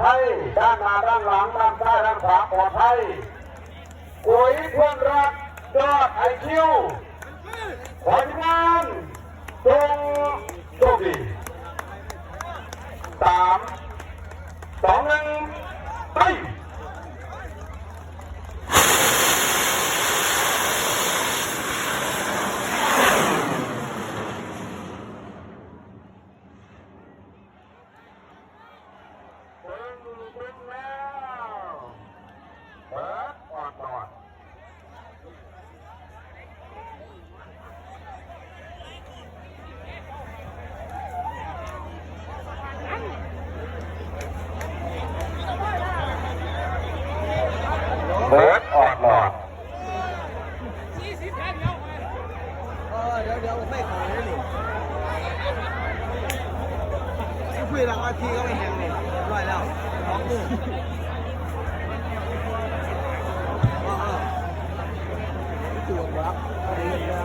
ภัย ด้านหน้าด้านหลังด้านซ้ายด้านขวาปลอดภัยปุ๋ยเพื่อนรักยอดไอคิวผลงานจงโชคดีสามสองหนึ่งไป ตึงตึงแล้วเปิดออดนอนเบิร์ดออดนอน เออเดี๋ยวเดี๋ยวไม่ขอเลยนี่คุยห ลังอาทีก็ไม่แห้งเลยร้อยแล้วสองกูตัวรับอะไรเงี้ย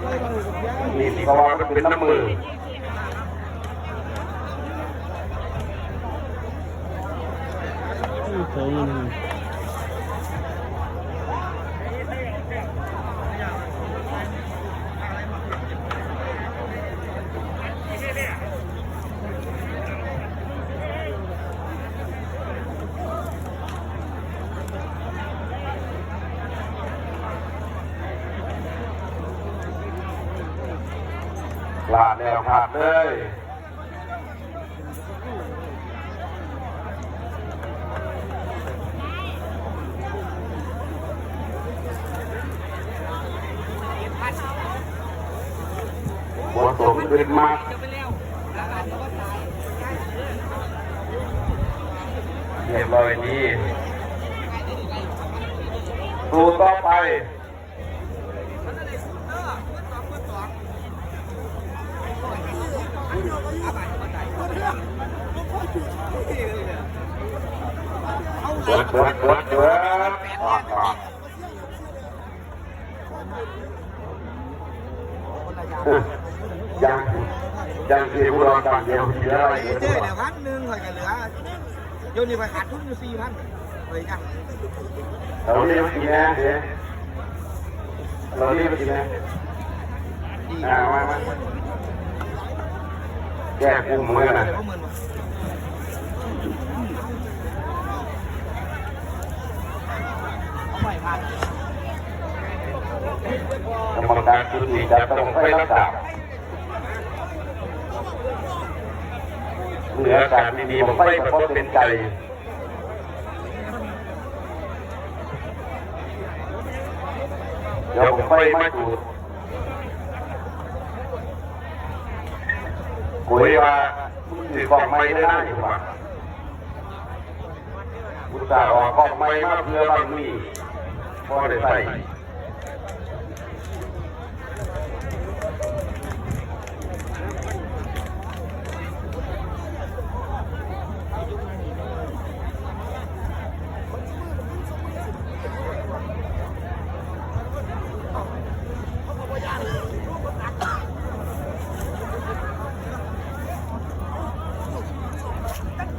ไม่ต้องกับย่างนี่เพราะว่ามันเป็นน้ำมือสองหนึ่ง ลาดแล้วขาดเลยหัวสมขึ้นมาเรียบร้อยดีดูต่อไป เบิดเบิดเบิดเบิดออกออกยังยังที่ผู้รองต่างเดียวเหลืออะไรเจ้ตัวเดี๋ยวพันหนึ่งหอยกันเหลือโยนี่ไปขาดทุนอยู่สี่พันเฮ้ยกันเราเรียกกี่แน่เดี๋ยวเราเรียกกี่แน่ดีอ่ามามา แก้กุ้งมือนะเขาหมื่นเอาไปพันกรรมการชุดนี้จะต้องไปรักษาเหนือการดีๆผมไปเพราเป็นใจเดี๋ยวผมไปไม่ถูก กุยว่าสิบองไม่ได้ว่าอุตส่าห์ออกกองไม่มาเพื่อบางนี่พอได้ใส่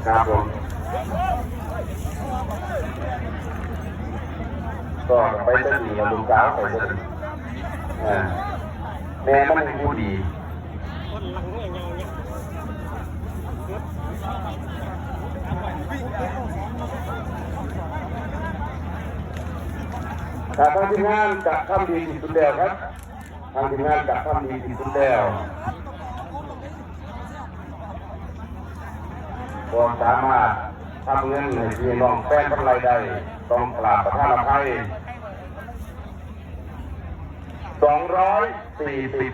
ครับผม ก็ไปเสนีลุงสาวไปเสนีอ่าแม่มันเป็นผู้ดีทางทีมงานจะทำดีที่สุดแล้วครับ ทางทีมงานจะทำดีที่สุดแล้ว ความสามารถทำเงินให้พี่น้องแป้นกำไรได้ต้องกราบประทานอภัยสองร้อยสี่สิบ